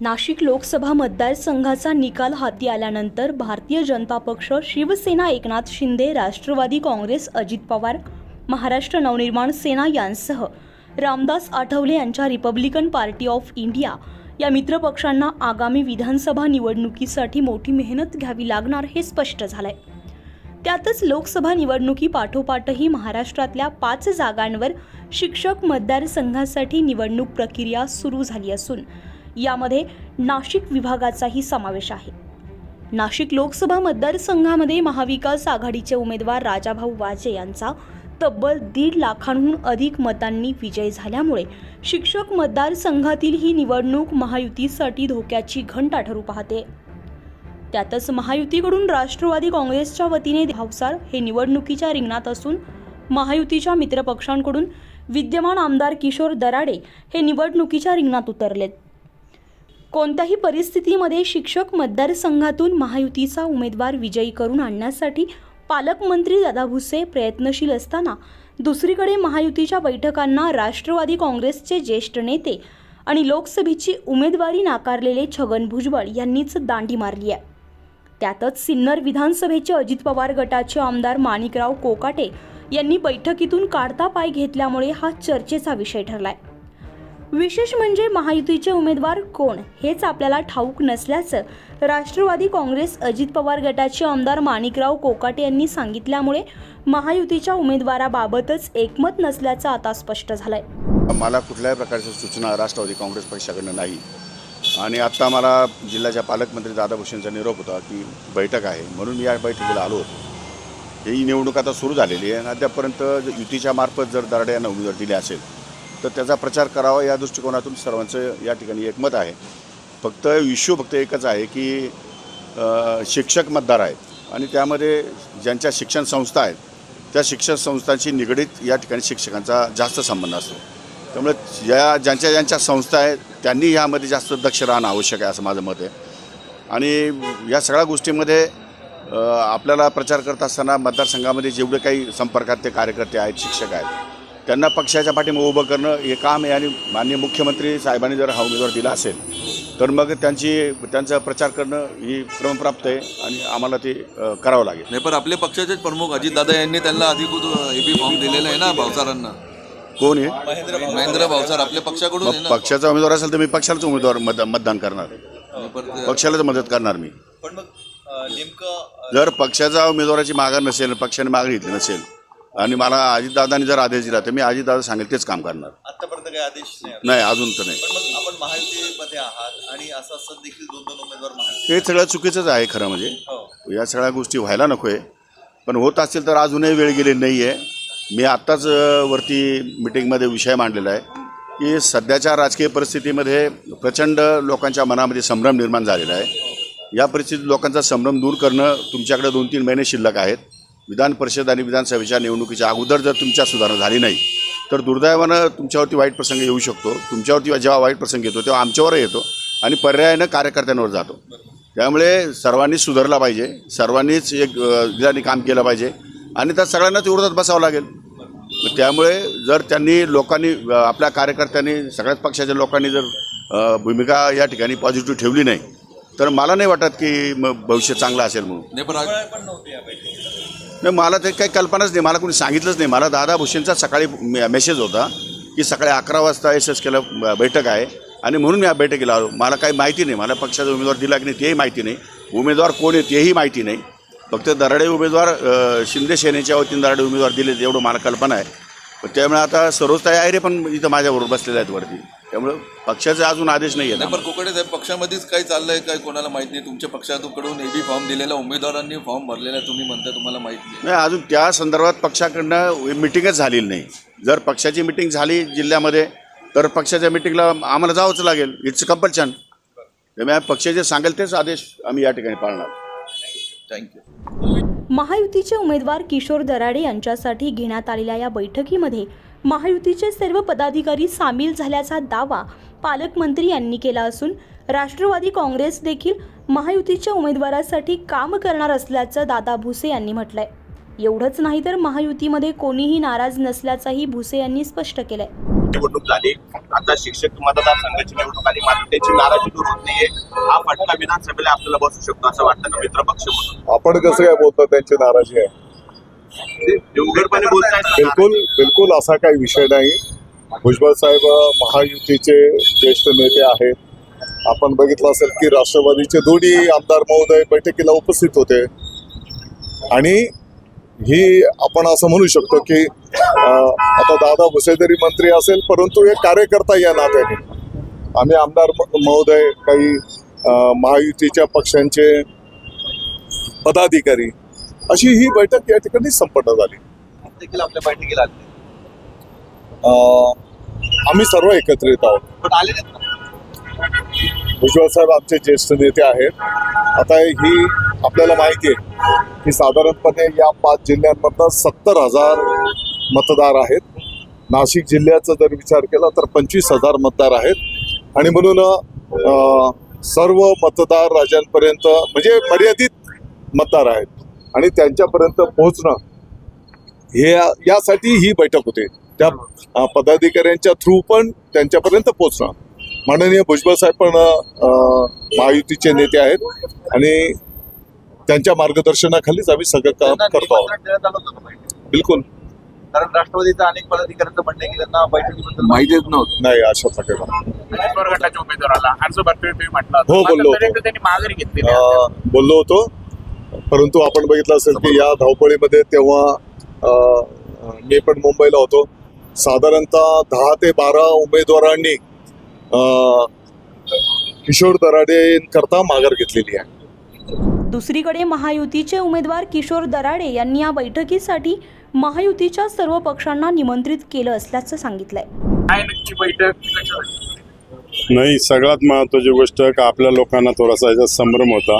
नाशिक लोकसभा मतदारसंघाचा निकाल हाती आल्यानंतर भारतीय जनता पक्ष शिवसेना एकनाथ शिंदे राष्ट्रवादी काँग्रेस अजित पवार महाराष्ट्र नवनिर्माण सेना यांसह रामदास आठवले यांच्या रिपब्लिकन पार्टी ऑफ इंडिया या मित्रपक्षांना आगामी विधानसभा निवडणुकीसाठी मोठी मेहनत घ्यावी लागणार हे स्पष्ट झालंय. त्यातच लोकसभा निवडणुकी पाठोपाठही महाराष्ट्रातल्या पाच जागांवर शिक्षक मतदारसंघासाठी निवडणूक प्रक्रिया सुरू झाली असून यामध्ये नाशिक विभागाचाही समावेश आहे. नाशिक लोकसभा मतदारसंघामध्ये महाविकास आघाडीचे उमेदवार राजाभाऊ वाजे यांचा तब्बल दीड लाखांहून अधिक मतांनी विजय झाल्यामुळे शिक्षक मतदारसंघातील ही निवडणूक महायुतीसाठी धोक्याची घंटा ठरू पाहते. त्यातच महायुतीकडून राष्ट्रवादी काँग्रेसच्या वतीने भावसार हे निवडणुकीच्या रिंगणात असून महायुतीच्या मित्रपक्षांकडून विद्यमान आमदार किशोर दराडे हे निवडणुकीच्या रिंगणात उतरलेत. कोणत्याही परिस्थितीमध्ये शिक्षक मतदारसंघातून महायुतीचा उमेदवार विजयी करून आणण्यासाठी पालकमंत्री दादा भुसे प्रयत्नशील असताना दुसरीकडे महायुतीच्या बैठकांना राष्ट्रवादी काँग्रेसचे ज्येष्ठ नेते आणि लोकसभेची उमेदवारी नाकारलेले छगन भुजबळ यांनीच दांडी मारली आहे. त्यातच सिन्नर विधानसभेचे अजित पवार गटाचे आमदार माणिकराव कोकाटे यांनी बैठकीतून काढता पाय घेतल्यामुळे हा चर्चेचा विषय ठरलाय. विशेष म्हणजे महायुतीचे उमेदवार कोण हेच आपल्याला ठाऊक नसल्याचं राष्ट्रवादी काँग्रेस अजित पवार गटाचे आमदार माणिकराव कोकाटे यांनी सांगितल्यामुळे महायुतीच्या उमेदवाराबाबतच एकमत नसल्याचं आता स्पष्ट झालंय. मला कुठल्याही प्रकारच्या सूचना राष्ट्रवादी काँग्रेस पक्षाकडनं नाही. आणि आत्ता मला जिल्ह्याच्या पालकमंत्री दादा भुसेंचा निरोप होता की बैठक आहे. म्हणून मी या बैठकीला आलो होतो. ही निवडणूक आता सुरू झालेली आहे आणि अद्यापर्यंत जर युतीच्या मार्फत जर दराडे यांना उमेदवार दिले असेल तर त्याचा प्रचार करावा या दृष्टिकोनातून सर्वांचं या ठिकाणी एकमत आहे. फक्त इश्यू फक्त एकच आहे की शिक्षक मतदार आहेत आणि त्यामध्ये ज्यांच्या शिक्षण संस्था आहेत त्या शिक्षण संस्थांशी निगडीत या ठिकाणी शिक्षकांचा जास्त संबंध असतो. त्यामुळे ज्या ज्यांच्या ज्यांच्या संस्था आहेत त्यांनी यामध्ये जास्त दक्ष राहणं आवश्यक आहे असं माझं मत आहे. आणि या सगळ्या गोष्टीमध्ये आपल्याला प्रचार करत असताना मतदारसंघामध्ये जेवढे काही संपर्कात ते कार्यकर्ते आहेत शिक्षक आहेत त्यांना पक्षाच्या पाठीमागे उभं करणं हे काम आहे आणि माननीय मुख्यमंत्री साहेबांनी जर हा उमेदवार दिला असेल तर मग त्यांची त्यांचा प्रचार करणं ही क्रमप्राप्त आहे आणि आम्हाला ते करावं लागेल. नाही पण आपले पक्षाचेच प्रमुख अजितदादा यांनी त्यांना अधिकृत एबी फॉर्म दिलेला आहे ना भावसारांना? कोण आहे महेंद्र भावसार आपल्या पक्षाकडून पक्षाचा उमेदवार असेल तर मी पक्षालाच उमेदवार मत मतदान करणार पक्षालाच मदत करणार मी. पण मग नेमकं जर पक्षाचा उमेदवाराची मागणी नसेल पक्षाने मागणी घेतली नसेल आणि मला अजितदादांनी जर आदेश दिला तर मी अजितदादा सांगेल तेच काम करणार. आतापर्यंत काही आदेश नाही अजून तर नाही. पण मग आपण महायुतीमध्ये आहात आणि असं देखील दोन दोन उमेदवार महायुती हे सगळं चुकीचंच आहे खरं म्हणजे. हो. या सगळ्या गोष्टी व्हायला नको आहे पण होत असतील तर अजूनही वेळ गेलेली नाही आहे मी आत्ताच वरती मिटिंगमध्ये विषय मांडलेला आहे की सध्याच्या राजकीय परिस्थितीमध्ये प्रचंड लोकांच्या मनामध्ये संभ्रम निर्माण झालेला आहे. या परिस्थितीत लोकांचा संभ्रम दूर करणं तुमच्याकडे दोन तीन महिने शिल्लक आहेत. विधान परिषद आणि विधानसभेच्या निवडणुकीच्या अगोदर जर तुमच्या सुधारणा झाली नाही तर दुर्दैवानं तुमच्यावरती वाईट प्रसंग येऊ शकतो. तुमच्यावरती जेव्हा वाईट प्रसंग येतो तेव्हा आमच्यावर येतो आणि पर्यायानं कार्यकर्त्यांवर जातो. त्यामुळे सर्वांनीच सुधारला पाहिजे सर्वांनीच एक दिलाने काम केलं पाहिजे आणि त्या सगळ्यांनाच विरोधात बसावं लागेल. त्यामुळे जर त्यांनी लोकांनी आपल्या कार्यकर्त्यांनी सगळ्याच पक्षाच्या लोकांनी जर भूमिका या ठिकाणी पॉझिटिव्ह ठेवली नाही तर मला नाही वाटत की मग भविष्य चांगलं असेल म्हणून. नाही मला ते काही कल्पनाच नाही मला कोणी सांगितलंच नाही. मला दादा भुसेंचा सकाळी मेसेज होता की सकाळी अकरा वाजता एस एस केलं ब- बैठक आहे आणि म्हणून मी या बैठकीला आलो. मला काही माहिती नाही मला पक्षाचा उमेदवार दिला की नाही तेही माहिती नाही. उमेदवार कोण आहे तेही माहिती नाही. फक्त दराडे उमेदवार शिंदे सेनेच्या वतीने दराडे उमेदवार दिले एवढं मला कल्पना आहे. त्यामुळे आता सर्वच तयारी पण इथं माझ्याबरोबर बसलेल्या आहेत वरती. त्यामुळं पक्षाचे अजून आदेश नाही आहेत. पण कोकडे साहेब पक्षामध्येच काय चाललंय काय कोणाला माहीत नाही. तुमच्या पक्षाकडून एबी फॉर्म दिलेला उमेदवारांनी फॉर्म भरलेला आहे. तुम्ही म्हणता तुम्हाला माहीत नाही. अजून त्या संदर्भात पक्षाकडनं मिटिंगच झालेली नाही. जर पक्षाची मिटिंग झाली जिल्ह्यामध्ये तर पक्षाच्या मिटिंगला आम्हाला जावंच लागेल. इट्स कंपल्शन त्यामुळे पक्षाचे सांगेल तेच आदेश आम्ही या ठिकाणी पाळणार. थँक्यू महायुतीचे उमेदवार किशोर दराडे यांच्यासाठी घेण्यात आलेल्या या बैठकीमध्ये महायुतीचे सर्व पदाधिकारी सामील झाल्याचा दावा पालकमंत्री यांनी केला असून राष्ट्रवादी काँग्रेस देखील महायुतीच्या उमेदवारासाठी काम करणार असल्याचं दादा भुसे यांनी म्हटलंय. एवढंच नाही तर महायुतीमध्ये कोणीही नाराज नसल्याचंही भुसे यांनी स्पष्ट केलंय. निवडणूक झाली. आता शिक्षक मतदारसंघाची निवडणूक आली. मात्र त्याची नाराजी दूर होत नाहीये. हा फटका विधानसभेला आपल्याला बसू शकतो असं वाटतं का मित्रपक्ष म्हणून? आपण कसं काय बोलतो? त्यांची नाराजी आहे. बिलकुल बिलकुल असा काही विषय नाही. भुजबळ साहेब महायुतीचे ज्येष्ठ नेते आहेत. आपण बघितलं असेल की राष्ट्रवादीचे दोन्ही आमदार महोदय बैठकीला उपस्थित होते. आणि ही आपण असं म्हणू शकतो की आता दादा भुसे जरी मंत्री असेल परंतु हे कार्यकर्ता या नात्याने. आम्ही आमदार महोदय काही महायुतीच्या पक्षांचे पदाधिकारी अशी ही बैठक या ठिकाणी संपन्न झाली. देखील आपल्या बैठकीला आले. आम्ही सर्व एकत्रित आहोत. पण आले नाहीत ना. भुजबळ साहेब आमचे ज्येष्ठ नेते आहेत. आता ही आपल्याला माहिती आहे की साधारणपणे या पाच जिल्ह्यांमधनं सत्तर हजार मतदार आहेत. नाशिक जिल्ह्याचा जर विचार केला तर पंचवीस हजार मतदार आहेत. आणि म्हणून अं, सर्व मतदार राजांपर्यंत म्हणजे मर्यादित मतदार आहेत. आणि त्यांच्यापर्यंत पोहोचणं हे यासाठी ही बैठक होते. त्या पदाधिकाऱ्यांच्या थ्रू पण त्यांच्यापर्यंत पोहोचणं. माननीय भुजबळ साहेब पण महायुतीचे नेते आहेत आणि त्यांच्या मार्गदर्शनाखालीच आम्ही सगळं काम करतो आहोत? बिलकुल. कारण राष्ट्रवादीच्या अनेक पदाधिकाऱ्यांचं म्हणणं की त्यांना बैठकीबद्दल माहितीच नव्हतं. नाही अशा प्रकारे. उमेदवाराला अर्ज भरतोय म्हटलं हो, बोललो. त्यांनी माघारी. अं, बोललो होतो. परंतु आपण बघितलं असेल की या धावपळीमध्ये तेव्हा अं, मी पण मुंबईला होतो. साधारणतः दहा ते बारा उमेदवारांनी अं, किशोर दराडेंकरता माघार घेतलेली आहे. दुसरीकडे महायुतीचे उमेदवार किशोर दराडे यांनी या बैठकीसाठी महायुतीच्या सर्व पक्षांना निमंत्रित केलं असल्याचं सांगितलंय? नाही सगळ्यात महत्वाची गोष्ट का आपल्या लोकांना थोडासा याचा संभ्रम होता.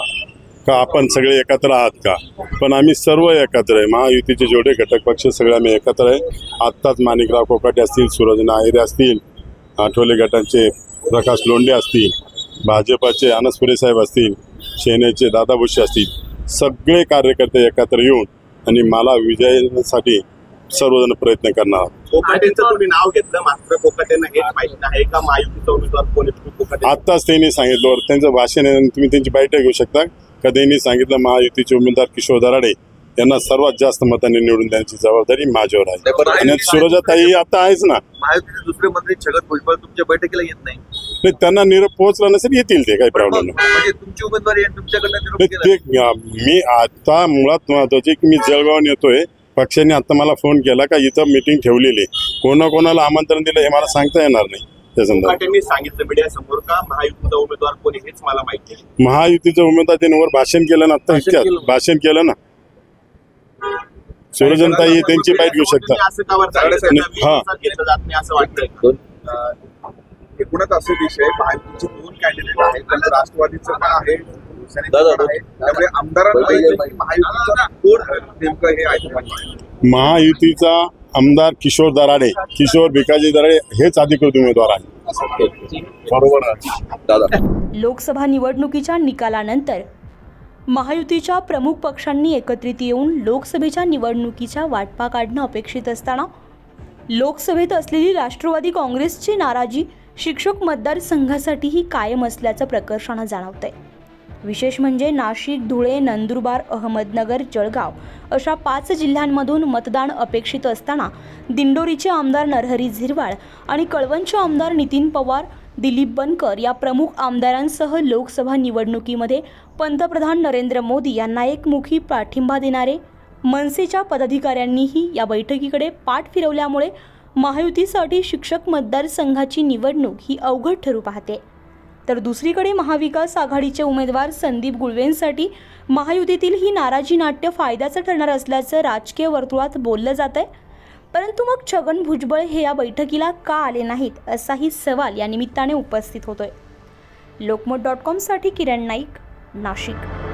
का आपण सगळे एकत्र आहात का? पण आम्ही सर्व एकत्र आहे. महायुतीचे जेवढे घटक पक्ष सगळे आम्ही एकत्र आहे. आत्ताच माणिकराव कोकाटे असतील सूरज नाहिरे असतील आठवले गटांचे प्रकाश लोंढे असतील भाजपाचे अनसपुरे साहेब असतील सेनेचे दादा भुसे असतील सगळे कार्यकर्ते एकत्र येऊन आणि मला विजयासाठी सर्वजण प्रयत्न करणार आत्ताच त्यांनी सांगितलं त्यांचं भाषण आहे तुम्ही त्यांची बैठक घेऊ शकता. का त्यांनी सांगितलं महायुतीचे उमेदवार किशोर दराडे यांना सर्वात जास्त मतांनी निवडून देण्याची जबाबदारी माझ्यावर आहे. आणि सुरजाताई आता आहेच ना. महायुतीचे दुसरे मंत्री छगन भुजबळ तुमच्या बैठकीला येत नाही. नाही, त्यांना निरोप पोहोचला नसेल येतील ते काही प्रॉब्लेम नाही. म्हणजे ते मी आता मुळात महत्त्वाचे की मी जळगावून येतोय. पक्षाने आता मला फोन केला का इथं मिटिंग ठेवलेली. कोणाकोणाला आमंत्रण दिलं हे मला सांगता येणार नाही. त्या संदर्भात कोकाटेंनी सांगितलं मीडिया समोर का महायुतीचा उमेदवार कोण हेच मला माहिती आहे. महायुतीचं उमेदवार त्यांनी वर भाषण केलं ना आता भाषण इतक्यात केलं. भाषण केलं ना. सूर्यजनताई त्यांची बाईट घेऊ शकता तुम्ही असं का बरं सांगता? त्यांना हा. विश्वासात घेतलं जात नाही असं वाटतंय अं, एकूणच असे विषय महायुतीचे दोन कॅन्डिडेट आहेत. त्यांचं राष्ट्रवादीचं पण आहे शिवसेनेचं पण आहे. त्यामुळे आमदारांपैकी महायुतीचा कोण नेमकं हे आहे महायुतीचा आमदार किशोर दराडे किशोर भिकाजी दराडे हेच अधिकृत उमेदवार आहे. बरोबर लोकसभा निवडणुकीच्या निकालानंतर महायुतीच्या प्रमुख पक्षांनी एकत्रित येऊन लोकसभेच्या निवडणुकीच्या वाटपा काढणं अपेक्षित असताना लोकसभेत असलेली राष्ट्रवादी काँग्रेसची नाराजी शिक्षक मतदारसंघासाठीही कायम असल्याचं प्रकर्षानं जाणवतंय. विशेष म्हणजे नाशिक धुळे नंदुरबार अहमदनगर जळगाव अशा पाच जिल्ह्यांमधून मतदान अपेक्षित असताना दिंडोरीचे आमदार नरहरी झिरवाळ आणि कळवणचे आमदार नितीन पवार दिलीप बनकर या प्रमुख आमदारांसह लोकसभा निवडणुकीमध्ये पंतप्रधान नरेंद्र मोदी यांना एकमुखी पाठिंबा देणारे मनसेच्या पदाधिकाऱ्यांनीही या बैठकीकडे पाठ फिरवल्यामुळे महायुतीसाठी शिक्षक मतदारसंघाची निवडणूक ही अवघड ठरू पाहते. तर दुसरीकडे महाविकास आघाडीचे उमेदवार संदीप गुळवेंसाठी महायुतीतील ही नाराजी नाट्य फायद्याचं ठरणार असल्याचं राजकीय वर्तुळात बोललं जात आहे परंतु मग छगन भुजबळ हे या बैठकीला का आले नाहीत असाही सवाल या निमित्ताने उपस्थित होतोय. लोकमत डॉट कॉमसाठी किरण नाईक नाशिक.